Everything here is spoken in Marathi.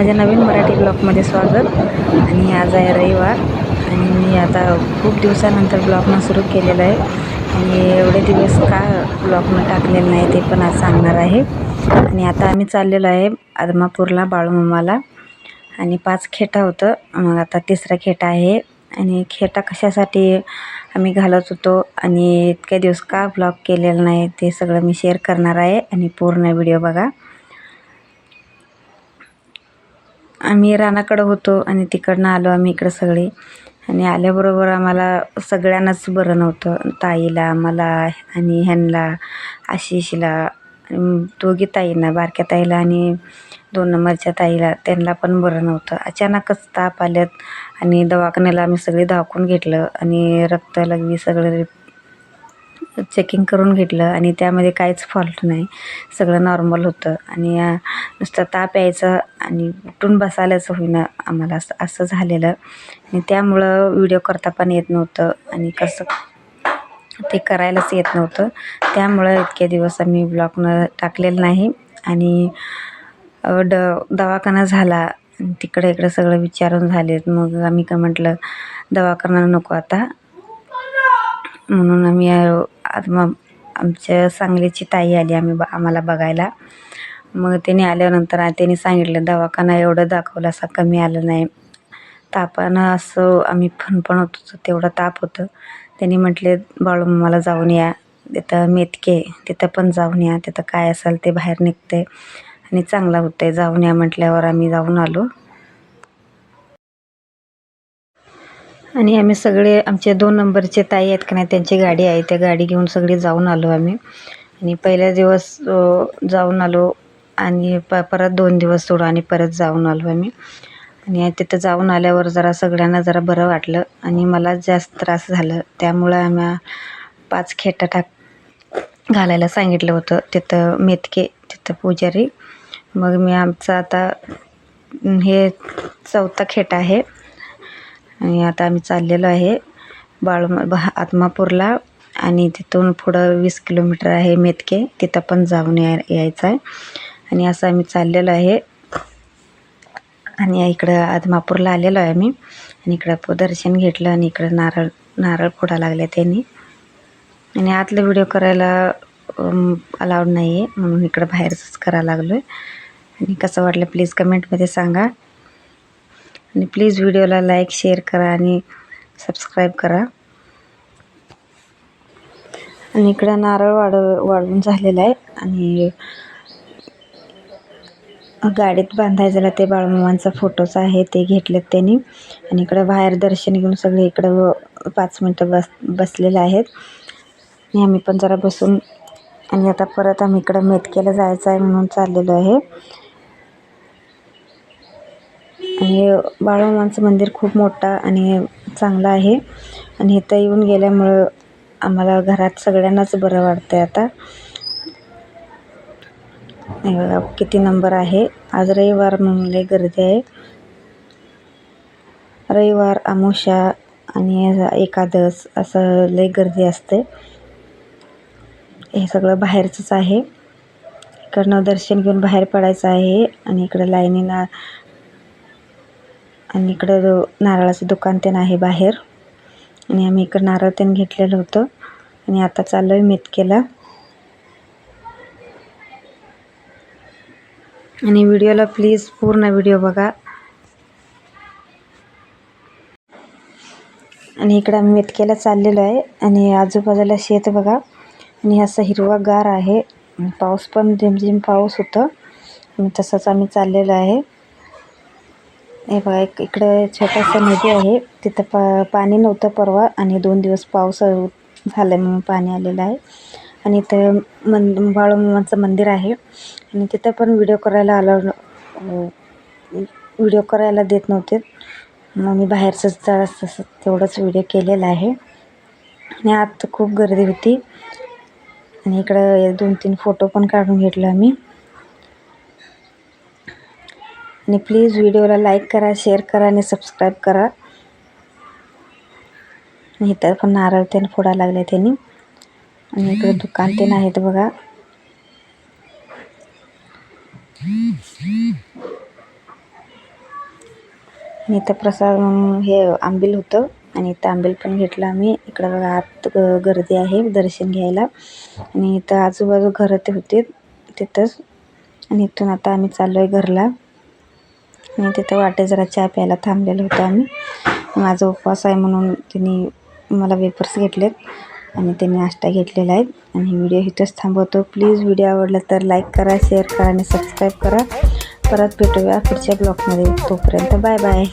माझ्या नवीन मराठी ब्लॉगमध्ये स्वागत. आणि आज आहे रविवार. आणि मी आता खूप दिवसानंतर ब्लॉगनं सुरू केलेलं आहे. आणि एवढे दिवस का ब्लॉगनं टाकलेलं नाही ते पण आज सांगणार आहे. आणि आता आम्ही चाललेलो आहे आदमापूरला बाळूमामाला आणि पाच खेटा होतं. मग आता तिसरा खेटा आहे. आणि खेटा कशासाठी आम्ही घालत होतो आणि इतके दिवस का ब्लॉग केलेलं नाही ते सगळं मी शेअर करणार आहे. आणि पूर्ण व्हिडिओ बघा. आम्ही रानाकडं होतो आणि तिकडनं आलो आम्ही इकडं सगळे. आणि आल्याबरोबर आम्हाला सगळ्यांनाच बरं नव्हतं. ताईला मला आणि ह्यांना आशिषला दोघी ताईंना बारक्या ताईला आणि दोन नंबरच्या ताईला त्यांना पण बरं नव्हतं. अचानकच ताप आल्यात आणि दवाखान्याला आम्ही सगळे दाखवून घेतलं आणि रक्त लघवी सगळं चेकिंग करून घेतलं आणि त्यामध्ये काहीच फॉल्ट नाही. सगळं नॉर्मल होतं. आणि नुसतं ताप यायचं आणि उठून बसायलाच होईना आम्हाला. असं असं झालेलं. आणि त्यामुळं व्हिडिओ करता पण येत नव्हतं. आणि कसं ते करायलाच येत नव्हतं. त्यामुळं इतके दिवस आम्ही ब्लॉगनं टाकलेलं नाही. आणि ड दवाखाना झाला. तिकडे इकडे सगळं विचारून झालेत. मग आम्ही का म्हटलं दवाखाना नको आता. म्हणून आम्ही आता मग आमच्या सांगलीची ताई आली आम्ही ब आम्हाला बघायला. मग तिने आल्यानंतर त्याने सांगितलं दवाखाना एवढं दाखवलं असा कमी आलं नाही. तापानं असं आम्ही फणफणत होतो तेवढं ताप होतं. त्यांनी म्हटले बाळूमामाला जाऊन या. तिथं मेतके तिथं पण जाऊन या. तिथं काय असेल ते बाहेर निघते आणि चांगलं होतं आहे जाऊन या म्हटल्यावर आम्ही जाऊन आलो. आणि आम्ही सगळे आमचे दोन नंबरचे ताई आहेत का नाही त्यांची गाडी आहे. त्या गाडी घेऊन सगळे जाऊन आलो आम्ही. आणि पहिल्या दिवस जाऊन आलो आणि प परत दोन दिवस सोडू आणि परत जाऊन आलो आम्ही. आणि तिथं जाऊन आल्यावर जरा सगळ्यांना जरा बरं वाटलं आणि मला जास्त त्रास झालं. त्यामुळं आम्ही पाच खेटा टाक घालायला सांगितलं होतं. तिथं मेतके तिथं पुजारी. मग मी आमचं आता हे चौथा खेटा आहे. आणि आता आम्ही चाललेलो आहे बाळ आत्मापूरला. आणि तिथून पुढं वीस किलोमीटर आहे मेतके. तिथं पण जाऊन या यायचं आहे आणि असं आम्ही चाललेलो आहे. आणि इकडं आदमापूरला आलेलो आहे आम्ही. आणि इकडं दर्शन घेतलं आणि इकडं नारळ नारळ फोडा लागले त्यांनी. आणि आतलं व्हिडिओ करायला अलाउड नाही आहे म्हणून इकडं बाहेरच करायला लागलो आहे आणि कसं वाटलं प्लीज कमेंटमध्ये सांगा. आणि प्लीज व्हिडिओला लाईक शेअर करा आणि सबस्क्राईब करा. आणि इकडं नारळ वाढ वाढून झालेला आहे. आणि गाडीत बांधायचं ते बाळमामांचा फोटोच आहे ते घेतलेत त्यांनी. आणि इकडं बाहेर दर्शन घेऊन सगळे इकडं पाच मिनटं बस बसलेले आहेत. आणि आम्ही पण जरा बसून आणि आता परत आम्ही इकडं मेतकेला जायचं आहे म्हणून चाललेलो आहे. आणि बाळूमामांचं मंदिर खूप मोठा आणि चांगलं आहे. आणि इथं येऊन गेल्यामुळं आम्हाला घरात सगळ्यांनाच बरं वाटतं आहे आता बघा किती नंबर आहे. आज रविवार म्हणून लई गर्दी आहे. रविवार अमावस्या आणि एकादश असं लई गर्दी असते. हे सगळं बाहेरचंच आहे. इकडनं दर्शन घेऊन बाहेर पडायचं आहे आणि इकडं लाईनीला आणि इकडं नारळाचं दुकान ते आहे बाहेर. आणि आम्ही इकडं नारळ तेन घेतलेलं होतं. आणि आता चाललो आहे मेतकेला. आणि व्हिडिओला प्लीज पूर्ण व्हिडिओ बघा. आणि इकडं आम्ही मेतकेला चाललेलो आहे. आणि आजूबाजूला शेत बघा. आणि असं हिरवा गार आहे. पाऊस पण झिमझिम पाऊस होतं. आणि तसंच आम्ही चाललेलो आहे. हे बघा एक इकडं छोटासा नदी आहे. तिथं पा पाणी नव्हतं परवा आणि दोन दिवस पाऊस झाला म्हणून पाणी आलेलं आहे. आणि इथं मन बाळूमामाचं मंदिर आहे. आणि तिथं पण व्हिडिओ करायला अलाउड व्हिडिओ करायला देत नव्हते. मग मी बाहेरचंच जरा तसं तेवढंच व्हिडिओ केलेला आहे. आणि आत खूप गर्दी होती. आणि इकडं दोन तीन फोटो पण काढून घेतलं आम्ही. आणि प्लीज व्हिडिओला लाईक करा शेअर करा आणि सबस्क्राईब करा. इथं पण नारळ त्यानं फोडा लागले त्यांनी. आणि इकडे दुकान ते नाहीत बघा. आणि इथं प्रसाद हे आंबील होतं. आणि इथं आंबील पण घेतलं आम्ही. इकडं बघा आत ग- गर्दी आहे दर्शन घ्यायला. आणि इथं आजूबाजू घरं ते होते तिथंच. आणि इथून आता आम्ही चाललो आहे घरला. आणि तिथं वाटे जरा चहा प्यायला थांबलेलो होतो आम्ही. माझा उपवास आहे म्हणून त्यांनी मला वेपर्स घेतलेत आणि त्यांनी नाश्ता घेतलेला आहे. आणि व्हिडिओ इथंच थांबवतो. प्लीज व्हिडिओ आवडला तर लाईक करा शेअर करा आणि सबस्क्राईब करा. परत भेटूया पुढच्या ब्लॉगमध्ये. तोपर्यंत बाय बाय.